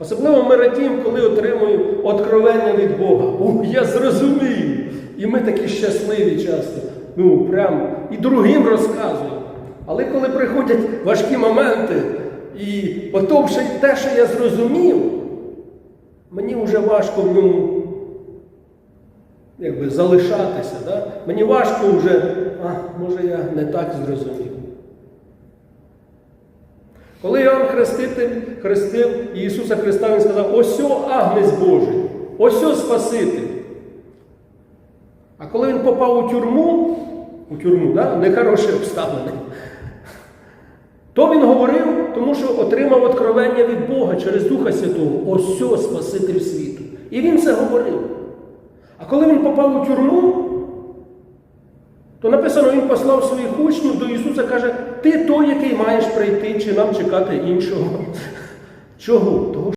Особливо ми радіємо, коли отримуємо откровення від Бога. О, я зрозумію. І ми такі щасливі часто. Ну, прям і другим розказуємо. Але коли приходять важкі моменти, і ще те, що я зрозумів, мені вже важко в якби, залишатися. Да? Мені важко вже, а може я не так зрозумів. Коли Іоанн Хреститель хрестив Ісуса Христа, Він сказав, ось Агнець Божий, ось Спаситель. А коли він попав у тюрму, у тюрму, да? нехороші обставини, то він говорив, тому що отримав откровення від Бога через Духа Святого, ось о Спаситель світу. І він це говорив. А коли він попав у тюрму, то написано, він послав своїх учнів до Ісуса каже, ти той, який маєш прийти, чи нам чекати іншого. Чого? Того,